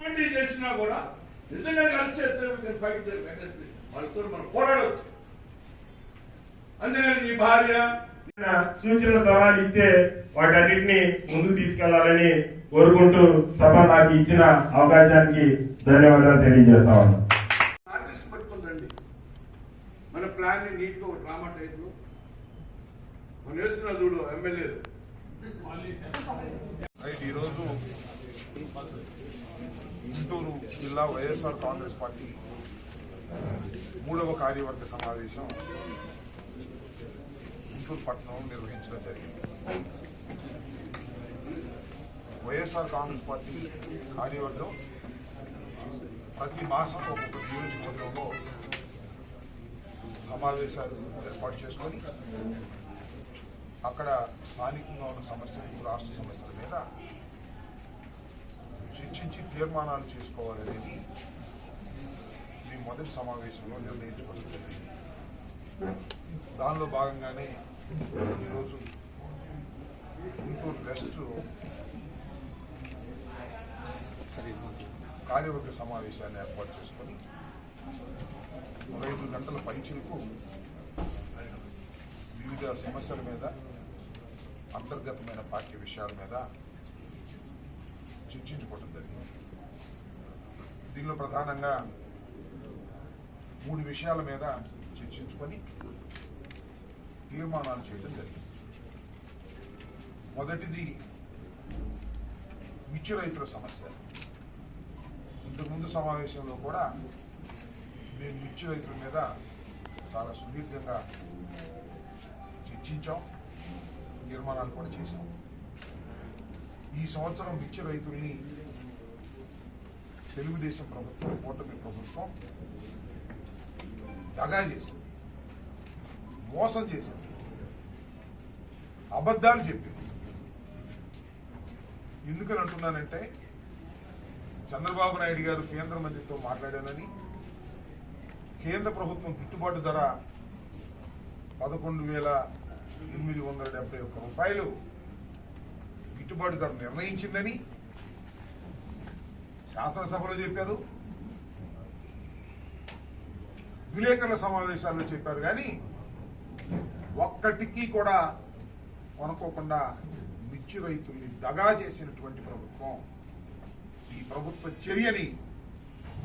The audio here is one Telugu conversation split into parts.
చేసినా కూడా నిజంగా కలిసి చేస్తే ఫైట్ వాళ్ళతో మనం పోరాడవచ్చు అందుకని నీ భార్య సూచన సలహాలు ఇస్తే వాటన్నిటిని ముందుకు తీసుకెళ్ళాలని కోరుకుంటూ సభ నాకు ఇచ్చిన అవకాశానికి ధన్యవాదాలు తెలియజేస్తా ఉన్నాను. ఆర్టిస్ట్ పట్టుకొని రండి మన ప్లాన్ని నీట్గా డ్రామా టైప్లో. మనం వేసుకున్న చూడు ఎమ్మెల్యేలు రైట్ ఈరోజు గుంటూరు జిల్లా వైఎస్ఆర్ కాంగ్రెస్ పార్టీ మూడవ కార్యవర్గ సమావేశం గుంటూరు పట్టణంలో నిర్వహించడం జరిగింది. వైఎస్ఆర్ కాంగ్రెస్ పార్టీ కార్యవర్గం ప్రతి మాసం ఒక్కొక్క నియోజకవర్గంలో సమావేశాలు ఏర్పాటు చేసుకొని అక్కడ స్థానికంగా ఉన్న సమస్యలు రాష్ట్ర సమస్యల మీద చర్చించి తీర్మానాలు చేసుకోవాలనేది మీ మొదటి సమావేశంలో నిర్ణయించుకోవడం జరిగింది దానిలో భాగంగానే ఈరోజు గుంటూరు వెస్ట్ కార్యవర్గ సమావేశాన్ని ఏర్పాటు చేసుకొని ఐదు గంటల పైచిలకు వివిధ సమస్యల మీద అంతర్గతమైన పార్టీ విషయాల మీద చర్చించుకోవడం జరిగింది. దీనిలో ప్రధానంగా మూడు విషయాల మీద చర్చించుకొని తీర్మానాలు చేయడం జరిగింది. మొదటిది మిర్చి రైతుల సమస్య. ఇంతకుముందు సమావేశంలో కూడా మేము మిర్చి రైతుల మీద చాలా సుదీర్ఘంగా చర్చించాం తీర్మానాలు కూడా చేశాం. ఈ సంవత్సరం మిర్చి రైతుల్ని తెలుగుదేశం ప్రభుత్వం కూటమి ప్రభుత్వం దగా చేసింది మోసం చేసింది అబద్ధాలు చెప్పింది. ఎందుకని అంటున్నానంటే చంద్రబాబు నాయుడు గారు కేంద్ర మంత్రితో మాట్లాడానని కేంద్ర ప్రభుత్వం గిట్టుబాటు ధర పదకొండు వేల ఎనిమిది వందల డెబ్బై ఒక్క రూపాయలు గిట్టుబాటు ధర నిర్ణయించిందని శాసనసభలో చెప్పారు. విలేకరుల సమావేశాల్లో చెప్పారు. కానీ ఒక్కటికి కూడా కొనుక్కోకుండా మిర్చి రైతుల్ని దగా చేసినటువంటి ప్రభుత్వం ఈ ప్రభుత్వ చర్యని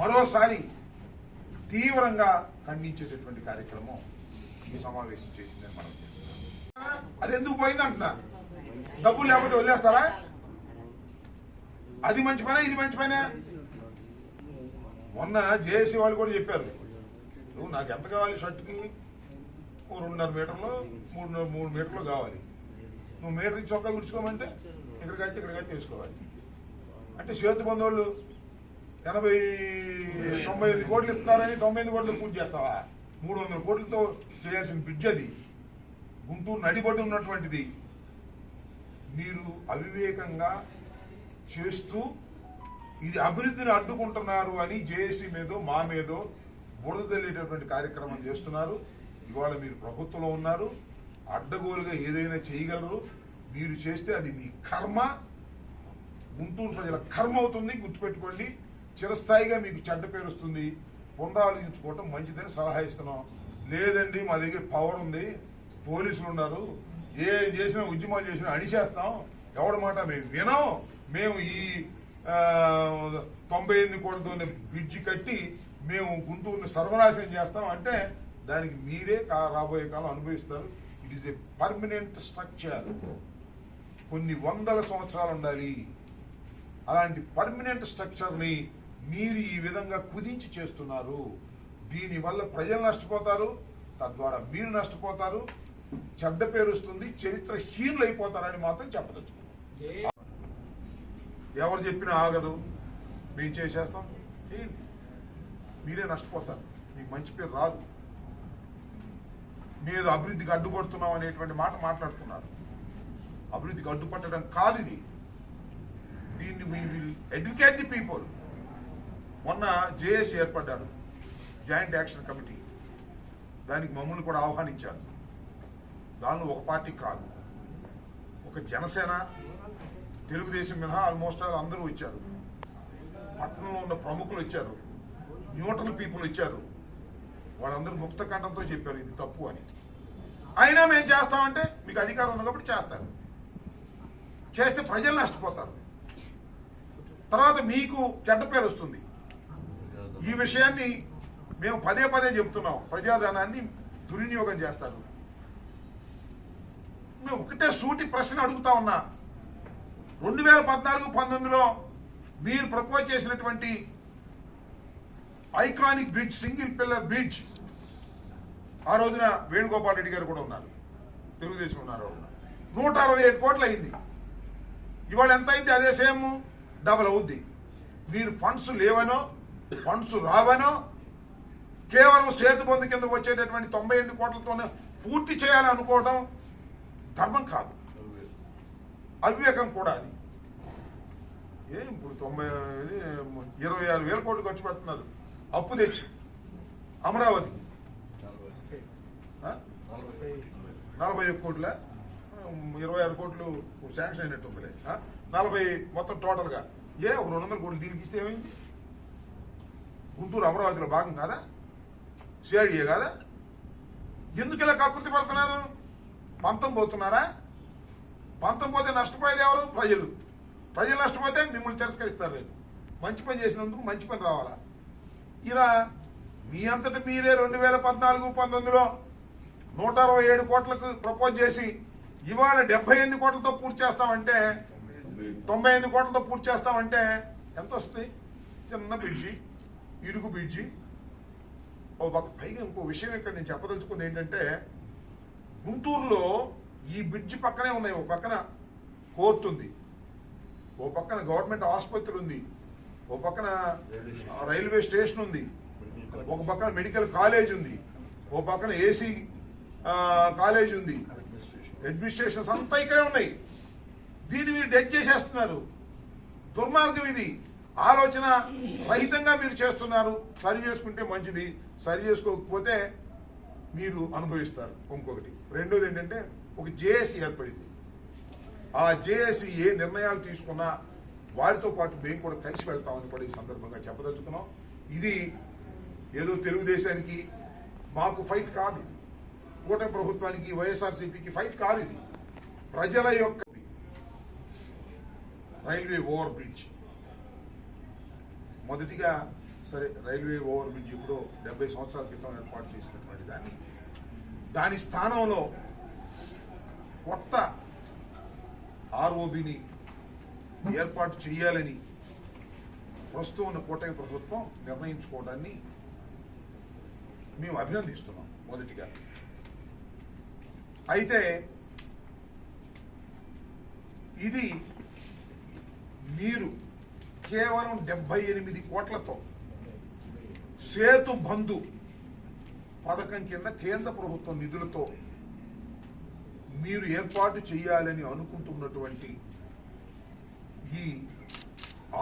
మరోసారి తీవ్రంగా ఖండించేటటువంటి కార్యక్రమం ఈ సమావేశం చేసిందని మనం చేస్తున్నాం అది ఎందుకు పోయింది డబ్బులు లేకపోతే వదిలేస్తారా? అది మంచి పనే ఇది మంచి పనే? మొన్న జేఏసీ వాళ్ళు కూడా చెప్పారు. నువ్వు నాకు ఎంత కావాలి షర్ట్కి? ఓ రెండున్నర మీటర్లు మూడు మూడు మీటర్లు కావాలి. నువ్వు మీటర్ ఇచ్చి చొక్కా గుర్చుకోమంటే ఇక్కడికి వచ్చి ఇక్కడికి వచ్చి వేసుకోవాలి. అంటే చేతి బంధువులు ఎనభై తొంభై ఎనిమిది కోట్లు ఇస్తున్నారని తొంభై ఎనిమిది కోట్లు పూర్తి చేస్తావా? మూడు వందల కోట్లతో చేయాల్సిన బ్రిడ్జ్ అది. గుంటూరు నడిబడి ఉన్నటువంటిది మీరు అవివేకంగా చేస్తూ ఇది అభివృద్ధిని అడ్డుకుంటున్నారు అని జేఏసీ మీదో మా మీదో బురద తెలియటటువంటి కార్యక్రమం చేస్తున్నారు. ఇవాళ మీరు ప్రభుత్వంలో ఉన్నారు. అడ్డగోలుగా ఏదైనా చేయగలరు. మీరు చేస్తే అది మీ కర్మ. గుంటూరు ప్రజల కర్మ అవుతుంది గుర్తుపెట్టుకోండి. చిరస్థాయిగా మీకు చెడ్డ పేరు వస్తుంది. పునరాలోచించుకోవటం మంచిదని సలహా ఇస్తున్నాం. లేదండి మా దగ్గర పవర్ ఉంది. పోలీసులు ఉన్నారు. ఏం చేసినా ఉద్యమాలు చేసినా అడిచేస్తాం ఎవడి మాట మేము వినాం. మేము ఈ తొంభై ఎనిమిది కోట్లతో బ్రిడ్జి కట్టి మేము గుంటూరుని సర్వనాశనం చేస్తాం అంటే దానికి మీరే కా- రాబోయే కాలం అనుభవిస్తారు. It is a permanent structure కొన్ని వందల సంవత్సరాలు ఉండాలి. అలాంటి పర్మనెంట్ స్ట్రక్చర్ని మీరు ఈ విధంగా కుదించి చేస్తున్నారు. దీనివల్ల ప్రజలు నష్టపోతారు. తద్వారా మీరు నష్టపోతారు. చెడ్డ పేరు వస్తుంది చరిత్ర హీనులు అయిపోతారని మాత్రం చెప్పదలుచుకున్నాం. ఎవరు చెప్పినా ఆగదు. మేము చేసేస్తాం. చేయండి. మీరే నష్టపోతారు. మీకు మంచి పేరు రాదు. మీరు అభివృద్ధికి అడ్డుపడుతున్నాం అనేటువంటి మాట మాట్లాడుతున్నారు. అభివృద్ధికి అడ్డుపట్టడం కాదు ఇది. దీన్ని we will educate the people మొన్న జేఏసీ ఏర్పడ్డారు. Joint action committee. దానికి మమ్మల్ని కూడా ఆహ్వానించారు. దానిలో ఒక పార్టీ కాదు. ఒక జనసేన తెలుగుదేశం మినహా ఆల్మోస్ట్ ఆల్ అందరూ వచ్చారు. పట్టణంలో ఉన్న ప్రముఖులు వచ్చారు. న్యూట్రల్ పీపుల్ వచ్చారు. వాళ్ళందరూ ముక్త కంఠంతో చెప్పారు ఇది తప్పు అని. అయినా మేము చేస్తామంటే మీకు అధికారం ఉంది కాబట్టి చేస్తారు. చేస్తే ప్రజలు నష్టపోతారు. తర్వాత మీకు చెడ్డ పేరు వస్తుంది. ఈ విషయాన్ని మేము పదే పదే చెప్తున్నాం. ప్రజాధనాన్ని దుర్వినియోగం చేస్తారు. మేము ఒకటే సూటి ప్రశ్న అడుగుతా ఉన్నా. రెండు వేల పద్నాలుగు పంతొమ్మిదిలో మీరు ప్రపోజ్ చేసినటువంటి iconic bridge single pillar bridge ఆ రోజున వేణుగోపాల్ రెడ్డి గారు కూడా ఉన్నారు. తెలుగుదేశం ఉన్నారు నూట అరవై ఏడు కోట్లు అయింది. ఇవాళ ఎంత అయింది? అదే సేమ్ డబల్ అవుద్ది. మీరు ఫండ్స్ లేవనో ఫండ్స్ రావనో కేవలం సేతు బంధు కింద వచ్చేటటువంటి తొంభై ఎనిమిది కోట్లతోనే పూర్తి చేయాలనుకోవడం ధర్మం కాదు. అవివేకం కూడా అది. ఏ ఇప్పుడు తొంభై ఇది ఇరవై ఆరు వేల కోట్లు ఖర్చు పెడుతున్నారు. అప్పు తెచ్చి. అమరావతికి నలభై ఒక్క కోట్ల? ఇరవై ఆరు కోట్లు శాంక్షన్ అయినట్టు ఉందిలే నలభై మొత్తం టోటల్గా. ఏ ఒక రెండు వందల కోట్లు దీనికి ఇస్తే ఏమైంది? గుంటూరు అమరావతిలో భాగం కాదా? సిఆర్డీఏ కాదా? ఎందుకు ఇలా కకృతి పడుతున్నారు? పంతం పోతున్నారా? పంతం పోతే నష్టపోయేది ఎవరు? ప్రజలు. ప్రజలు నష్టపోతే మిమ్మల్ని తిరస్కరిస్తారు రేపు. మంచి పని చేసినందుకు మంచి పని రావాలా? ఇలా మీ అంతటి మీరే రెండు వేల పద్నాలుగు పంతొమ్మిదిలో నూట అరవై ఏడు కోట్లకు ప్రపోజ్ చేసి ఇవాళ డెబ్బై ఎనిమిది కోట్లతో పూర్తి చేస్తామంటే తొంభై ఎనిమిది కోట్లతో పూర్తి చేస్తామంటే ఎంత వస్తుంది? చిన్న బ్రిడ్జి ఇరుగు బ్రిడ్జి. ఓ పక్క పైగా ఇంకో విషయం ఇక్కడ నేను చెప్పదలుచుకుంది ఏంటంటే గుంటూరులో ఈ బ్రిడ్జ్ పక్కనే ఉన్నాయి ఒక పక్కన కోర్టు ఉంది ఓ పక్కన గవర్నమెంట్ ఆసుపత్రి ఉంది ఓ పక్కన రైల్వే స్టేషన్ ఉంది ఒక పక్కన మెడికల్ కాలేజ్ ఉంది ఓ పక్కన ఏసీ కాలేజ్ ఉంది. అడ్మినిస్ట్రేషన్స్ అంతా ఇక్కడే ఉన్నాయి. దీన్ని మీరు డెడ్ చేసేస్తున్నారు. దుర్మార్గం ఇది. ఆలోచన రహితంగా మీరు చేస్తున్నారు. సరి చేసుకుంటే మంచిది. సరి చేసుకోకపోతే మీరు అనుభవిస్తారు. ఇంకొకటి. రెండోది ఏంటంటే ఒక జేఏసీ ఏర్పడింది ఆ జేఏసీ ఏ నిర్ణయాలు తీసుకున్నా వారితో పాటు మేము కూడా కలిసి వెళ్తామని కూడా ఈ సందర్భంగా చెప్పదలుచుకున్నాం. ఇది ఏదో తెలుగుదేశానికి మాకు ఫైట్ కాదు ఇది. కూటమి ప్రభుత్వానికి వైఎస్ఆర్సీపీకి ఫైట్ కాదు ఇది. ప్రజల యొక్క రైల్వే ఓవర్ బ్రిడ్జ్. మొదటిగా సరే రైల్వే ఓవర్ బ్రిడ్జ్ ఇప్పుడు డెబ్బై సంవత్సరాల క్రితం ఏర్పాటు చేసినటువంటి దాన్ని. దాని స్థానంలో కొత్త ఆర్ఓబిని ఏర్పాటు చేయాలని ప్రస్తుతం ఉన్న కూటమి ప్రభుత్వం నిర్ణయించుకోవడాన్ని మేము అభినందిస్తున్నాం మొదటిగా. అయితే ఇది మీరు కేవలం డెబ్బై ఎనిమిది కోట్లతో సేతు బంధు పథకం కింద కేంద్ర ప్రభుత్వం నిధులతో మీరు ఏర్పాటు చేయాలని అనుకుంటున్నటువంటి ఈ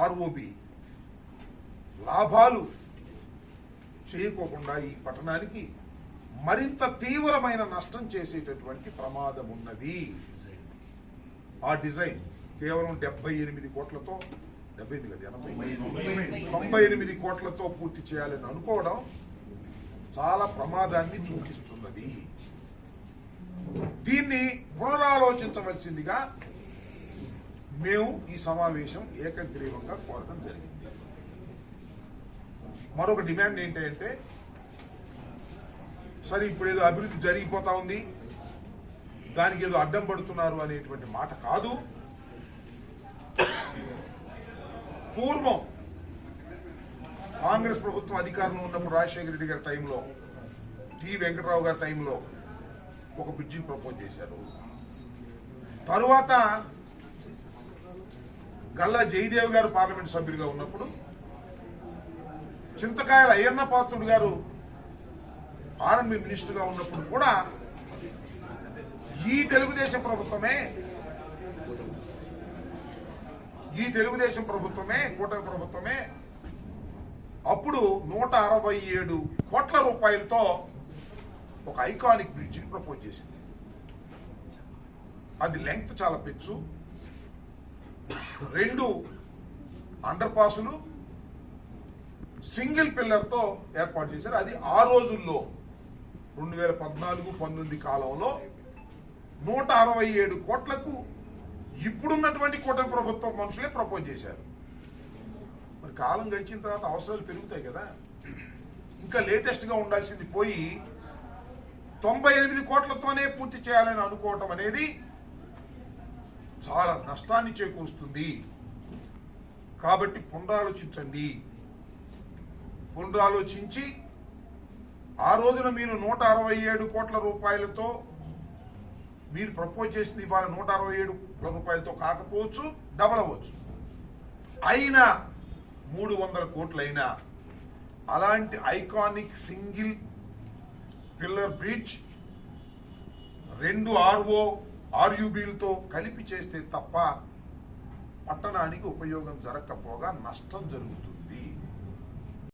ఆర్ఓబి లాభాలు చేయకోకుండా ఈ పట్టణానికి మరింత తీవ్రమైన నష్టం చేసేటటువంటి ప్రమాదం ఉన్నది. ఆ డిజైన్ కేవలం డెబ్బై ఎనిమిది కోట్లతో డెబ్బై ఎనిమిది కదా ఎనభై తొంభై ఎనిమిది. కోట్లతో పూర్తి చేయాలని అనుకోవడం చాలా ప్రమాదాన్ని సూచిస్తున్నది దీన్ని పునరాలోచించవలసిందిగా మేము ఈ సమావేశం ఏకగ్రీవంగా కోరడం జరిగింది. మరొక డిమాండ్ ఏంటంటే సరే ఇప్పుడు ఏదో అభివృద్ధి జరిగిపోతా ఉంది దానికి ఏదో అడ్డం పడుతున్నారు అనేటువంటి మాట కాదు. పూర్వం కాంగ్రెస్ ప్రభుత్వం అధికారంలో ఉన్నప్పుడు రాజశేఖర రెడ్డి గారి టైంలో టి వెంకటరావు గారి టైంలో ఒక బ్రిడ్జిని ప్రపోజ్ చేశారు. తరువాత గల్లా జయదేవ్ గారు పార్లమెంట్ సభ్యులుగా ఉన్నప్పుడు చింతకాయల అయ్యన్న పాత్రుడు గారు ఆర్ఎంబి మినిస్టర్గా ఉన్నప్పుడు కూడా ఈ తెలుగుదేశం ప్రభుత్వమే ఈ తెలుగుదేశం ప్రభుత్వమే కూటమి ప్రభుత్వమే అప్పుడు నూట అరవై ఏడు కోట్ల రూపాయలతో ఒక ఐకానిక్ బ్రిడ్జిని ప్రపోజ్ చేసింది. అది లెంగ్త్ చాలా పెచ్చు. రెండు అండర్ పాసులు. సింగిల్ పిల్లర్తో ఏర్పాటు చేశారు. అది ఆ రోజుల్లో రెండు వేల పద్నాలుగు పంతొమ్మిది కాలంలో నూట అరవై ఏడు కోట్లకు ఇప్పుడున్నటువంటి కూటమి ప్రభుత్వ మనుషులే ప్రపోజ్ చేశారు. కాలం గడిచిన తర్వాత అవసరాలు పెరుగుతాయి కదా. ఇంకా లేటెస్ట్గా ఉండాల్సింది పోయి తొంభై ఎనిమిది కోట్లతోనే పూర్తి చేయాలని అనుకోవటం అనేది చాలా నష్టాన్ని చేకూరుస్తుంది. కాబట్టి పునరాలోచించండి. పునరాలోచించి ఆ రోజున మీరు నూట అరవై ఏడు కోట్ల రూపాయలతో మీరు ప్రపోజ్ చేసింది ఇవాళ నూట అరవై ఏడు కోట్ల రూపాయలతో కాకపోవచ్చు డబల్ అవ్వచ్చు. అయినా మూడు వందల కోట్లైనా అలాంటి ఐకానిక్ సింగిల్ పిల్లర్ బ్రిడ్జ్ రెండు ఆర్ఓ ఆర్యుబీలతో కలిపి చేస్తే తప్ప పట్టణానికి ఉపయోగం జరగకపోగా నష్టం జరుగుతుంది.